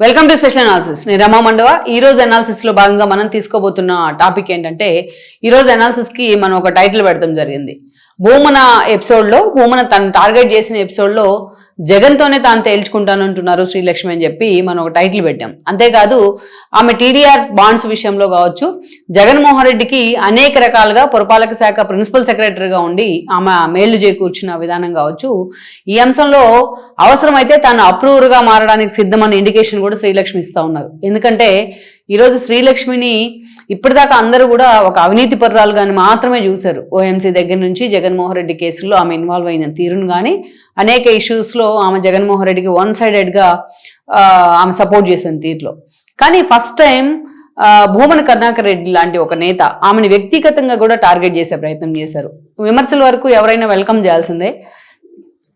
Welcome to special analysis నేను రమా మండవ. ఈ రోజు అనాలిసిస్లో భాగంగా మనం తీసుకోబోతున్న టాపిక్ ఏంటంటే ఈ రోజు అనాలిసిస్కి మనం ఒక టైటిల్ పెడతాం జరిగింది. భూమన ఎపిసోడ్లో భూమన తను టార్గెట్ చేసిన ఎపిసోడ్లో జగన్ తోనే తాను తేల్చుకుంటాను అంటున్నారు శ్రీలక్ష్మి అని చెప్పి మనం ఒక టైటిల్ పెట్టాం. అంతేకాదు ఆమె టీడీఆర్ బాండ్స్ విషయంలో కావచ్చు జగన్మోహన్ రెడ్డికి అనేక రకాలుగా పురపాలక శాఖ ప్రిన్సిపల్ సెక్రటరీగా ఉండి ఆమె మేళ్ళు చేకూర్చిన విధానం కావచ్చు. ఈ అంశంలో అవసరమైతే తాను అప్రూవర్గా మారడానికి సిద్ధమన్న ఇండికేషన్ కూడా శ్రీలక్ష్మి ఇస్తా ఉన్నారు. ఎందుకంటే ఈరోజు శ్రీలక్ష్మిని ఇప్పటిదాకా అందరూ కూడా ఒక అవినీతి కానీ మాత్రమే చూశారు. ఓఎంసీ దగ్గర నుంచి జగన్మోహన్ రెడ్డి కేసుల్లో ఆమె ఇన్వాల్వ్ అయిన తీరును కానీ అనేక ఇష్యూస్లో ఆమె జగన్మోహన్ రెడ్డికి వన్ సైడెడ్గా ఆమె సపోర్ట్ చేసిన తీరులో. కానీ ఫస్ట్ టైం భూమన కరుణాకర్ రెడ్డి లాంటి ఒక నేత ఆమెను వ్యక్తిగతంగా కూడా టార్గెట్ చేసే ప్రయత్నం చేశారు. విమర్శల వరకు ఎవరైనా వెల్కమ్ చేయాల్సిందే.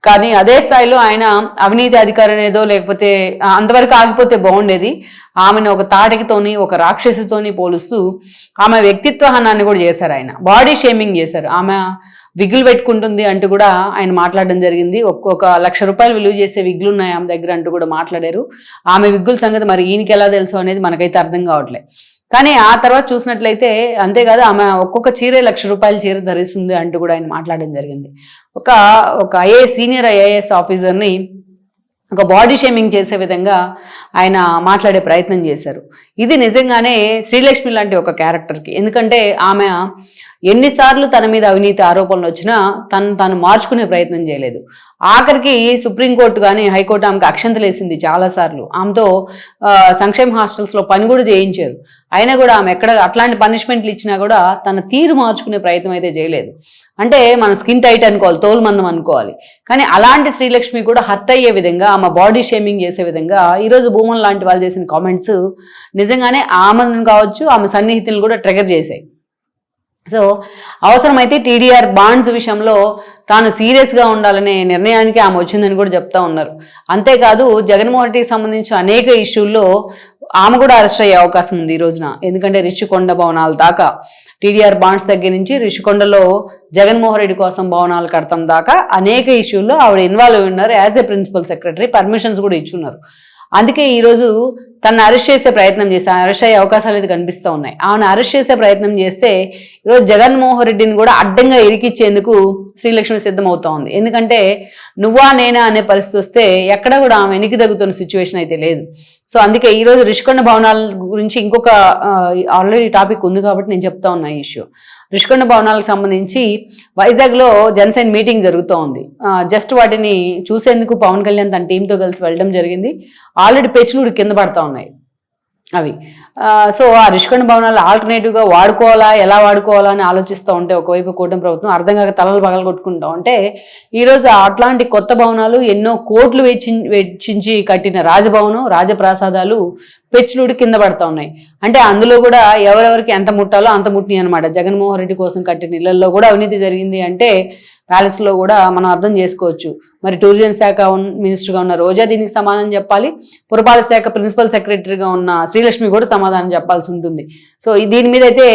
కానీ అదే స్థాయిలో ఆయన అవినీతి అధికారి అనేదో లేకపోతే అంతవరకు ఆగిపోతే బాగుండేది. ఆమెను ఒక తాటికితోని ఒక రాక్షసితోని పోలుస్తూ ఆమె వ్యక్తిత్వ హనాన్ని కూడా చేశారు ఆయన. బాడీ షేమింగ్ చేశారు. ఆమె విగ్గులు పెట్టుకుంటుంది అంటూ కూడా ఆయన మాట్లాడడం జరిగింది. ఒక్కొక్క లక్ష రూపాయలు విలువ చేసే విగ్గులు ఉన్నాయి ఆమె దగ్గర అంటూ కూడా మాట్లాడారు. ఆమె విగ్గుల సంగతి మరి ఈయనకి ఎలా తెలుసు అనేది మనకైతే అర్థం కావట్లేదు కానీ ఆ తర్వాత చూసినట్లయితే అంతేకాదు ఆమె ఒక్కొక్క చీరే లక్ష రూపాయల చీర ధరిస్తుంది అంటూ కూడా ఆయన మాట్లాడడం జరిగింది. ఒక ఒక ఐఏఎస్ సీనియర్ ఐఏఎస్ ఆఫీసర్ని ఒక బాడీ షేమింగ్ చేసే విధంగా ఆయన మాట్లాడే ప్రయత్నం చేశారు. ఇది నిజంగానే శ్రీలక్ష్మి లాంటి ఒక క్యారెక్టర్కి. ఎందుకంటే ఆమె ఎన్నిసార్లు తన మీద అవినీతి ఆరోపణలు వచ్చినా తను తను మార్చుకునే ప్రయత్నం చేయలేదు. ఆఖరికి సుప్రీంకోర్టు కానీ హైకోర్టు ఆమెకు అక్షంతలు వేసింది చాలాసార్లు. ఆమెతో సంక్షేమ హాస్టల్స్లో పని కూడా చేయించారు. అయినా కూడా ఆమె ఎక్కడ అట్లాంటి పనిష్మెంట్లు ఇచ్చినా కూడా తన తీరు మార్చుకునే ప్రయత్నం అయితే చేయలేదు. అంటే మన స్కిన్ టైట్ అనుకోవాలి తోలు మందం అనుకోవాలి. కానీ అలాంటి శ్రీలక్ష్మి కూడా హర్ట్ అయ్యే విధంగా ఆమె బాడీ షేమింగ్ చేసే విధంగా ఈరోజు భూమన్ లాంటి వాళ్ళు చేసిన కామెంట్స్ నిజంగానే ఆమెను కావచ్చు ఆమె సన్నిహితులను కూడా ట్రిగర్ చేశాయి. సో అవసరమైతే టీడీఆర్ బాండ్స్ విషయంలో తాను సీరియస్గా ఉండాలనే నిర్ణయానికి ఆమె వచ్చిందని కూడా చెప్తా ఉన్నారు. అంతేకాదు జగన్మోహన్ రెడ్డికి సంబంధించిన అనేక ఇష్యూల్లో ఆమె కూడా అరెస్ట్ అయ్యే అవకాశం ఉంది ఈ రోజున. ఎందుకంటే రిషికొండ భవనాల దాకా టీడీఆర్ బాండ్స్ దగ్గర నుంచి రిషికొండలో జగన్మోహన్ రెడ్డి కోసం భవనాలు కడతాం దాకా అనేక ఇష్యూల్లో ఆవిడ ఇన్వాల్వ్ అయి ఉన్నారు. As a principal secretary permissions కూడా ఇచ్చున్నారు అందుకే ఈరోజు తను అరెస్ట్ చేసే ప్రయత్నం చేస్తాను అరెస్ట్ అయ్యే అవకాశాలు అయితే కనిపిస్తూ ఉన్నాయి. ఆమెను అరెస్ట్ చేసే ప్రయత్నం చేస్తే ఈరోజు జగన్మోహన్ రెడ్డిని కూడా అడ్డంగా ఇరికిచ్చేందుకు శ్రీలక్ష్మి సిద్ధమవుతా ఉంది. ఎందుకంటే నువ్వా నేనా అనే పరిస్థితి వస్తే ఎక్కడ కూడా ఆమె వెనక్కి తగ్గుతున్న సిచ్యువేషన్ అయితే లేదు. సో అందుకే ఈరోజు రుషికొండ భవనాల గురించి ఇంకొక ఆల్రెడీ టాపిక్ ఉంది కాబట్టి నేను చెప్తా ఉన్నా ఈ ఇష్యూ రుషికొండ భవనాలకు సంబంధించి వైజాగ్లో జనసేన మీటింగ్ జరుగుతూ ఉంది. జస్ట్ వాటిని చూసేందుకు పవన్ కళ్యాణ్ తన టీంతో కలిసి వెళ్ళడం జరిగింది. ఆల్రెడీ పెచ్చులు కింద పడతా ఉన్నాయి. అవి. సో ఆ రిషికొండ భవనాలు ఆల్టర్నేటివ్గా వాడుకోవాలా ఎలా వాడుకోవాలా అని ఆలోచిస్తూ ఉంటే ఒకవైపు కూటమి ప్రభుత్వం అర్థం కాక తలలు పగలు కొట్టుకుంటా ఉంటే ఈరోజు అట్లాంటి కొత్త భవనాలు ఎన్నో కోట్లు వెచ్చి వెచ్చించి కట్టిన రాజభవనం రాజప్రాసాదాలు పెచ్చులుడి కింద పడతా ఉన్నాయి. అంటే అందులో కూడా ఎవరెవరికి ఎంత ముట్టాలో అంత ముట్టినాయి అనమాట జగన్మోహన్ రెడ్డి కోసం కట్టిన ఇళ్ళలో కూడా అవినీతి జరిగింది అంటే ప్యాలెస్లో కూడా మనం అర్థం చేసుకోవచ్చు. మరి టూరిజం శాఖ మినిస్టర్గా ఉన్న రోజా దీనికి సమాధానం చెప్పాలి. పురపాలక శాఖ ప్రిన్సిపల్ సెక్రటరీగా ఉన్న శ్రీలక్ష్మి కూడా సమాధానం చెప్పాల్సి ఉంటుంది. సో దీని మీద అయితే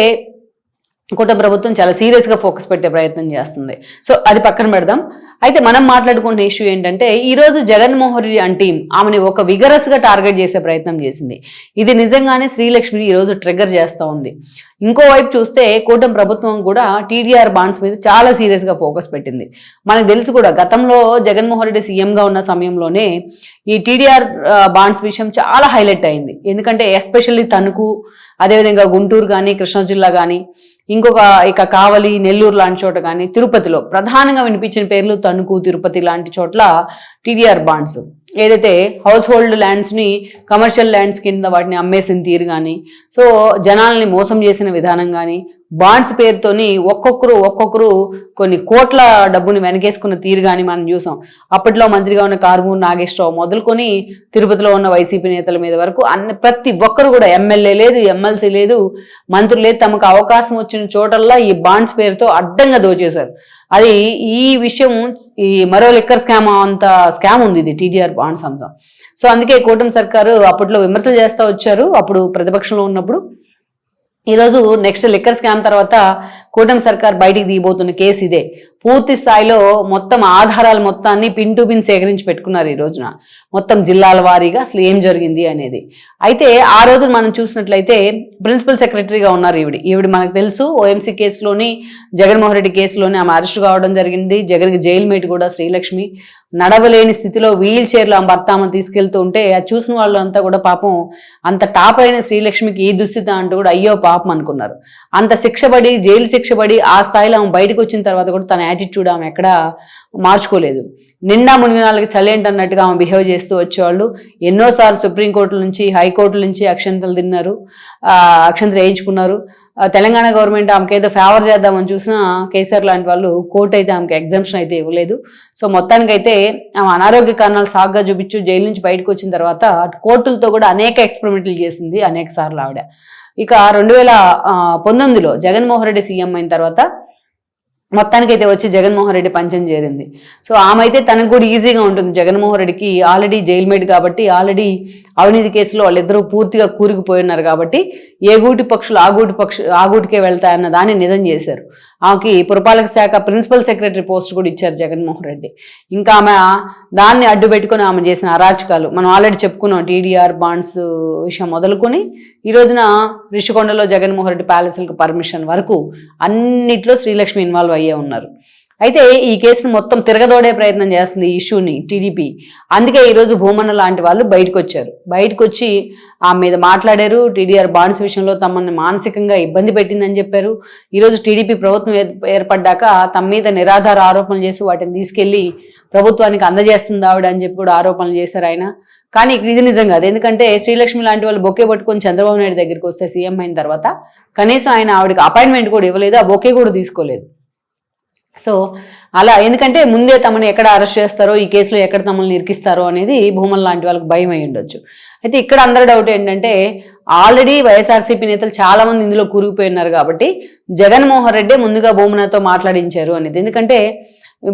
కూట ప్రభుత్వం చాలా సీరియస్గా ఫోకస్ పెట్టే ప్రయత్నం చేస్తుంది. సో అది పక్కన పెడదాం. అయితే మనం మాట్లాడుకుంటున్న ఇష్యూ ఏంటంటే ఈరోజు జగన్మోహన్ రెడ్డి అంటే ఆమెని ఒక విగరస్గా టార్గెట్ చేసే ప్రయత్నం చేసింది. ఇది నిజంగానే శ్రీలక్ష్మిని ఈరోజు ట్రిగర్ చేస్తూ ఉంది. ఇంకోవైపు చూస్తే కూటమి ప్రభుత్వం కూడా టీడీఆర్ బాండ్స్ మీద చాలా సీరియస్గా ఫోకస్ పెట్టింది. మనకు తెలుసు కూడా గతంలో జగన్మోహన్ రెడ్డి సీఎంగా ఉన్న సమయంలోనే ఈ టీడీఆర్ బాండ్స్ విషయం చాలా హైలైట్ అయింది. ఎందుకంటే ఎస్పెషల్లీ తణుకు అదేవిధంగా గుంటూరు కానీ కృష్ణా జిల్లా కానీ ఇంకొక ఇక కావలి నెల్లూరు లాంటి చోట కానీ తిరుపతిలో ప్రధానంగా వినిపించిన పేర్లు తణుకు తిరుపతి లాంటి చోట్ల టీడీఆర్ బాండ్స్. ఏదైతే హౌస్ హోల్డ్ ల్యాండ్స్ని కమర్షియల్ ల్యాండ్స్ కింద వాటిని అమ్మేసిన తీరు కానీ సో జనాల్ని మోసం చేసిన విధానం కానీ బాండ్స్ పేరుతోని ఒక్కొక్కరు ఒక్కొక్కరు కొన్ని కోట్ల డబ్బుని వెనకేసుకున్న తీరు కానీ మనం చూసాం. అప్పట్లో మంత్రిగా ఉన్న కారుమూరు నాగేశ్వరరావు మొదలుకొని తిరుపతిలో ఉన్న వైసీపీ నేతల మీద వరకు అన్ని ప్రతి ఒక్కరు కూడా ఎమ్మెల్యే లేదు ఎమ్మెల్సీ లేదు మంత్రులు లేదు. తమకు అవకాశం వచ్చిన చోటల్లా ఈ బాండ్స్ పేరుతో అడ్డంగా దోచేశారు. అది ఈ విషయం ఈ మరో లిక్కర్ స్కామ్ అంత స్కామ్ ఉంది ఇది టీడీఆర్ బాండ్స్ అంశం. సో అందుకే కూటమి సర్కారు అప్పట్లో విమర్శలు చేస్తూ వచ్చారు. అప్పుడు ప్రతిపక్షంలో ఉన్నప్పుడు ఈరోజు నెక్స్ట్ లిక్కర్ స్కామ్ తర్వాత కూటమి సర్కార్ బయటికి దిగిపోతున్న కేసు ఇదే. పూర్తి స్థాయిలో మొత్తం ఆధారాలు మొత్తాన్ని పిన్ టు పిన్ సేకరించి పెట్టుకున్నారు ఈ రోజున. మొత్తం జిల్లాల వారీగా అసలు ఏం జరిగింది అనేది. అయితే ఆ రోజు మనం చూసినట్లయితే ప్రిన్సిపల్ సెక్రటరీగా ఉన్నారు ఈవిడ. ఈవిడ మనకు తెలుసు ఓఎంసీ కేసులోని జగన్మోహన్ రెడ్డి కేసులోని ఆమె అరెస్ట్ కావడం జరిగింది. జగన్కి జైలు మేట్ కూడా శ్రీలక్ష్మి. నడవలేని స్థితిలో వీల్ చైర్లో ఆమె భర్త ఆమె తీసుకెళ్తూ ఉంటే అది చూసిన వాళ్ళు అంతా కూడా పాపం అంత టాప్ అయిన శ్రీలక్ష్మికి ఈ దుస్థితి అంటూ కూడా అయ్యో పాపం అనుకున్నారు. అంత శిక్షపడి జైలు శిక్షపడి ఆ స్థాయిలో ఆమె బయటకు వచ్చిన తర్వాత కూడా తన యాటిట్యూడ్ ఆమె ఎక్కడ మార్చుకోలేదు. నిండా మునిగినాళ్ళకి చలేంటన్నట్టుగా ఆమె బిహేవ్ చేస్తూ వచ్చేవాళ్ళు. ఎన్నోసార్లు సుప్రీంకోర్టుల నుంచి హైకోర్టుల నుంచి అక్షంతలు తిన్నారు. ఆ, అక్షంతలు వేయించుకున్నారు. తెలంగాణ గవర్నమెంట్ ఆమెకి ఏదో ఫేవర్ చేద్దామని చూసినా కేసీఆర్ లాంటి వాళ్ళు కోర్టు అయితే ఆమెకి ఎగ్జామ్షన్ అయితే ఇవ్వలేదు. సో మొత్తానికైతే ఆమె అనారోగ్య కారణాలు సాగ్గా చూపించు జైలు నుంచి బయటకు వచ్చిన తర్వాత అటు కోర్టులతో కూడా అనేక ఎక్స్పెరిమెంట్లు చేసింది అనేక సార్లు ఆవిడ. ఇక రెండు వేల పంతొమ్మిదిలో జగన్మోహన్ రెడ్డి సీఎం అయిన తర్వాత మొత్తానికి అయితే వచ్చి జగన్మోహన్ రెడ్డి పంచం చేరింది. సో ఆమె అయితే తనకు కూడా ఈజీగా ఉంటుంది. జగన్మోహన్ రెడ్డికి ఆల్రెడీ జైల్మేట్ కాబట్టి ఆల్రెడీ అవినీతి కేసులో వాళ్ళిద్దరూ పూర్తిగా కూరుకుపోయి ఉన్నారు కాబట్టి ఏ గూటి పక్షులు ఆ గూటి పక్షు ఆ గూటికే వెళ్తాయన్న దాన్ని నిజం చేశారు. ఆమెకి పురపాలక శాఖ ప్రిన్సిపల్ సెక్రటరీ పోస్ట్ కూడా ఇచ్చారు జగన్మోహన్ రెడ్డి. ఇంకా ఆమె దాన్ని అడ్డుపెట్టుకొని ఆమె చేసిన అరాచకాలు. మనం ఆల్రెడీ చెప్పుకున్నాం టీడీఆర్ బాండ్స్ విషయం మొదలుకొని ఈ రోజున రిషికొండలో జగన్మోహన్ రెడ్డి ప్యాలెస్లకు పర్మిషన్ వరకు అన్నిట్లో శ్రీలక్ష్మి ఇన్వాల్వ్ అయ్యే ఉన్నారు. అయితే ఈ కేసును మొత్తం తిరగదోడే ప్రయత్నం చేస్తుంది ఈ ఇష్యూని టీడీపీ. అందుకే ఈరోజు భూమన్న లాంటి వాళ్ళు బయటకు వచ్చారు బయటకు వచ్చి ఆమె మీద మాట్లాడారు. టీడీఆర్ బాండ్స్ విషయంలో తమని మానసికంగా ఇబ్బంది పెట్టిందని చెప్పారు. ఈరోజు టీడీపీ ప్రభుత్వం ఏర్- ఏర్పడ్డాక తమ మీద నిరాధార ఆరోపణలు చేసి వాటిని తీసుకెళ్ళి ప్రభుత్వానికి అందజేస్తుంది ఆవిడ అని చెప్పి కూడా ఆరోపణలు చేశారు ఆయన. కానీ ఇది నిజం కాదు. ఎందుకంటే శ్రీలక్ష్మి లాంటి వాళ్ళు బొకే పట్టుకొని చంద్రబాబు నాయుడు దగ్గరికి వస్తే సీఎం అయిన తర్వాత కనీసం ఆయన ఆవిడకి అపాయింట్మెంట్ కూడా ఇవ్వలేదు. ఆ బొకే కూడా తీసుకోలేదు. సో అలా ఎందుకంటే ముందే తమని ఎక్కడ అరెస్ట్ చేస్తారో ఈ కేసులో ఎక్కడ తమల్ని ఇరికిస్తారో అనేది భూమన్ లాంటి వాళ్ళకి భయం అయి ఉండొచ్చు. అయితే ఇక్కడ అందరి డౌట్ ఏంటంటే ఆల్రెడీ వైఎస్ఆర్సీపీ నేతలు చాలామంది ఇందులో కూరుకుపోయినారు కాబట్టి జగన్మోహన్ రెడ్డి ముందుగా భూమనతో మాట్లాడించారు అనేది. ఎందుకంటే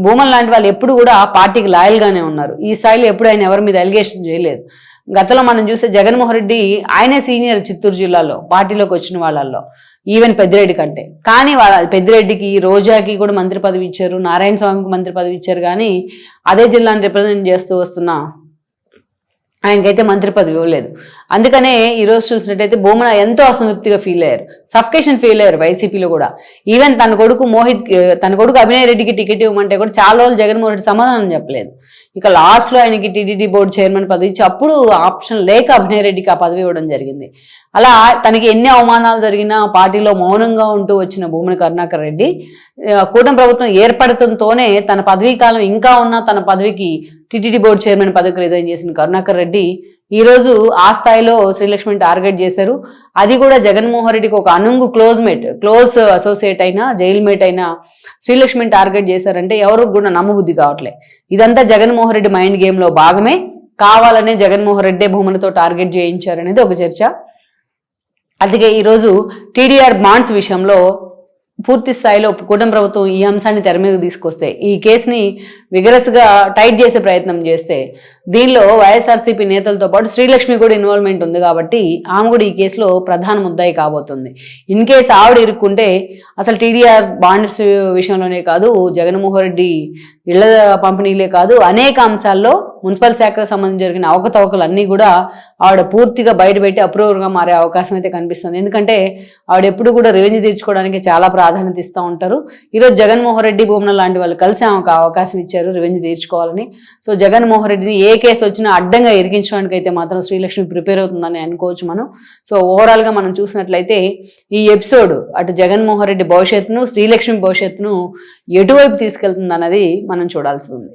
భూమన్ లాంటి వాళ్ళు ఎప్పుడు కూడా పార్టీకి లాయల్గానే ఉన్నారు. ఈ స్థాయిలో ఎప్పుడు ఆయన ఎవరి మీద అలిగేషన్ చేయలేదు. గతంలో మనం చూస్తే జగన్మోహన్ రెడ్డి ఆయనే సీనియర్ చిత్తూరు జిల్లాలో పార్టీలోకి వచ్చిన వాళ్ళల్లో ఈవెన్ పెద్దిరెడ్డి కంటే. కానీ వాళ్ళ పెద్దిరెడ్డికి రోజాకి కూడా మంత్రి పదవి ఇచ్చారు నారాయణ స్వామికి మంత్రి పదవి ఇచ్చారు కానీ అదే జిల్లాని రిప్రజెంట్ చేస్తూ వస్తున్న ఆయనకైతే మంత్రి పదవి ఇవ్వలేదు. అందుకనే ఈరోజు చూసినట్టయితే బొమ్మన ఎంతో అసంతృప్తిగా ఫీల్ అయ్యారు. సఫికేషన్ ఫీల్ అయ్యారు వైసీపీలో కూడా. ఈవెన్ తన కొడుకు మోహిత్ తన కొడుకు అభినయ్ రెడ్డికి టికెట్ ఇవ్వమంటే కూడా చాలా రోజులు జగన్మోహన్ రెడ్డి సమాధానం చెప్పలేదు. ఇక లాస్ట్లో ఆయనకి టీడీడీ బోర్డు చైర్మన్ పదవి ఇచ్చి అప్పుడు ఆప్షన్ లేక అభినయ్ రెడ్డికి ఆ పదవి ఇవ్వడం జరిగింది. అలా తనకి ఎన్ని అవమానాలు జరిగినా పార్టీలో మౌనంగా ఉంటూ వచ్చిన భూమన కరుణాకర్ రెడ్డి కూటమి ప్రభుత్వం ఏర్పడటంతోనే తన పదవీ కాలం ఇంకా ఉన్న తన పదవికి టీటీడీ బోర్డు చైర్మన్ పదవికి రిజైన్ చేసిన కరుణాకర్ రెడ్డి ఈరోజు ఆ స్థాయిలో శ్రీలక్ష్మిని టార్గెట్ చేశారు. అది కూడా జగన్మోహన్ రెడ్డికి ఒక అనుంగు క్లోజ్ మేట్ క్లోజ్ అసోసియేట్ అయినా జైల్ మేట్ అయినా శ్రీలక్ష్మిని టార్గెట్ చేశారంటే ఎవరికి కూడా నమ్మబుద్ధి కావట్లే. ఇదంతా జగన్మోహన్ రెడ్డి మైండ్ గేమ్లో భాగమే. కావాలనే జగన్మోహన్ రెడ్డి భూములతో టార్గెట్ చేయించారనేది ఒక చర్చ. అందుకే ఈరోజు టీడీఆర్ బాండ్స్ విషయంలో పూర్తి స్థాయిలో కూటమి ప్రభుత్వం ఈ అంశాన్ని తెర మీద తీసుకొస్తే ఈ కేసుని విగరస్గా టైట్ చేసే ప్రయత్నం చేస్తే దీనిలో వైఎస్ఆర్సీపీ నేతలతో పాటు శ్రీలక్ష్మి కూడా ఇన్వాల్వ్మెంట్ ఉంది కాబట్టి ఆమె కూడా ఈ కేసులో ప్రధాన ముద్దాయి కాబోతుంది. ఇన్ కేసు ఆవిడ ఇరుక్కుంటే అసలు టీడీఆర్ బాండ్స్ విషయంలోనే కాదు జగన్మోహన్ రెడ్డి ఇళ్ళ పంపిణీలే కాదు అనేక అంశాల్లో మున్సిపల్ శాఖకు సంబంధించి జరిగిన అవకతవకలు అన్నీ కూడా ఆవిడ పూర్తిగా బయటపెట్టి అప్రూవర్గా మారే అవకాశం అయితే కనిపిస్తుంది. ఎందుకంటే ఆవిడ ఎప్పుడు కూడా రెవెన్యూ తీర్చుకోవడానికి చాలా ప్రాధాన్యత ఇస్తూ ఉంటారు. ఈరోజు జగన్మోహన్ రెడ్డి భూమన లాంటి వాళ్ళు కలిసి ఆమెకు అవకాశం ఇచ్చారు రెవెన్యూ తీర్చుకోవాలని. సో జగన్మోహన్ రెడ్డిని ఏ కేసు వచ్చినా అడ్డంగా ఇరికించడానికి అయితే మాత్రం శ్రీలక్ష్మి ప్రిపేర్ అవుతుందని అనుకోవచ్చు మనం. సో ఓవరాల్గా మనం చూసినట్లయితే ఈ ఎపిసోడ్ అటు జగన్మోహన్ రెడ్డి భవిష్యత్తును శ్రీలక్ష్మి భవిష్యత్తును ఎటువైపు తీసుకెళ్తుంది అన్నది మనం చూడాల్సి ఉంది.